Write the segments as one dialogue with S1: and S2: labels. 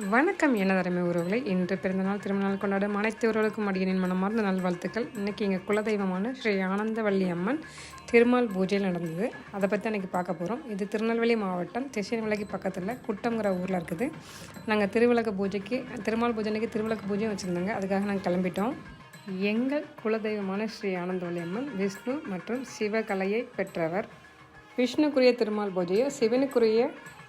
S1: வணக்கம். எனதரமை உறவுகளை. இன்று பிறந்தநாள் திருமணம் கொண்டாடும் அனைத்து உறவுகளுக்கும் அடியனின் மனமார்ந்த நல்வாழ்த்துக்கள். இன்றைக்கி எங்கள் குலதெய்வமான ஸ்ரீ ஆனந்தவள்ளி அம்மன் திருமால் பூஜையில் நடந்தது. அதை பற்றி அன்றைக்கி பார்க்க போகிறோம் இது திருநெல்வேலி மாவட்டம் திசைநிலைக்கு பக்கத்தில் குட்டங்கிற ஊரில் இருக்குது. நாங்கள் திருவிளக்கு பூஜைக்கு திருமால் பூஜை அன்றைக்கி திருவிளக்கு பூஜையும் வச்சுருந்தாங்க. அதுக்காக நாங்கள் கிளம்பிட்டோம். எங்கள் குலதெய்வமான ஸ்ரீ ஆனந்தவள்ளி அம்மன் விஷ்ணு மற்றும் சிவகலையை பெற்றவர். விஷ்ணுக்குரிய திருமால் பூஜையும் சிவனுக்குரிய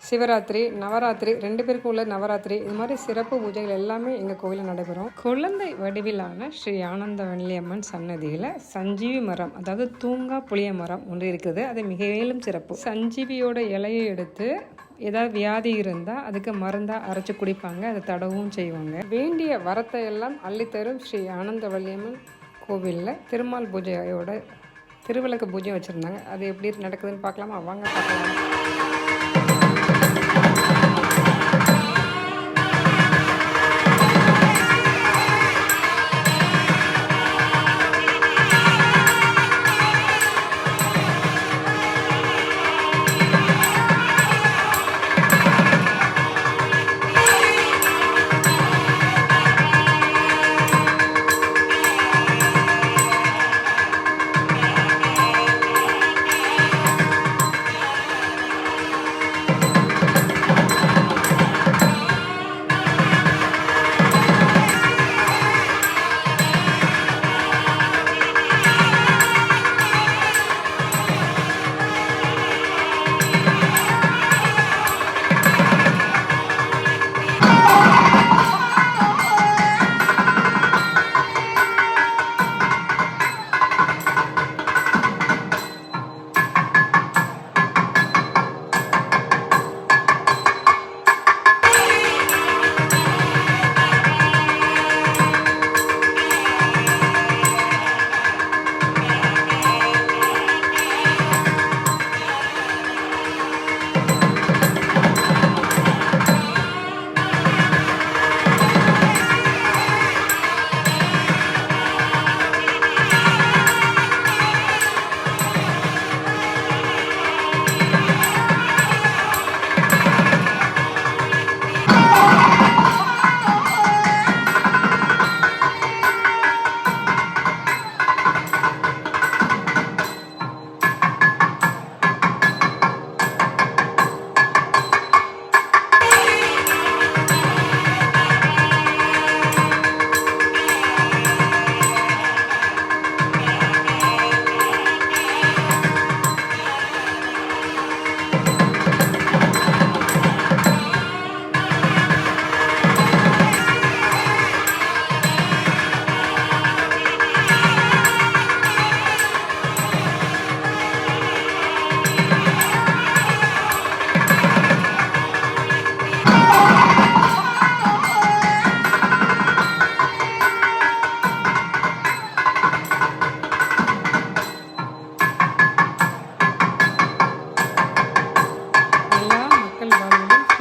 S1: சிவராத்திரி நவராத்திரி ரெண்டு பேருக்கும் உள்ள நவராத்திரி இது மாதிரி சிறப்பு பூஜைகள் எல்லாமே எங்கள் கோவிலில் நடைபெறும். குழந்தை வடிவிலான ஸ்ரீ ஆனந்த வள்ளியம்மன் சன்னதியில் சஞ்சீவி மரம் அதாவது தூங்கா புளிய மரம் ஒன்று இருக்குது. அது மிகவும் சிறப்பு. சஞ்சீவியோட இலையை எடுத்து ஏதாவது வியாதி இருந்தால் அதுக்கு மருந்தாக அரைச்சி குடிப்பாங்க அதை தடவும் செய்வாங்க. வேண்டிய வரத்தை எல்லாம் அள்ளித்தரும் ஸ்ரீ ஆனந்த வள்ளியம்மன் கோவிலில் திருமால் பூஜையோட திருவிளக்கு பூஜை வச்சுருந்தாங்க. அது எப்படி நடக்குதுன்னு பார்க்கலாமா? வாங்க பார்க்கலாம்.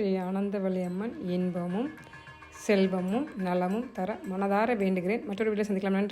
S1: ஸ்ரீ ஆனந்தவள்ளியம்மன் இன்பமும் செல்வமும் நலமும் தர மனதார வேண்டுகிறேன். மற்றொரு வீட்டில் சந்திக்கலாம். நன்றி.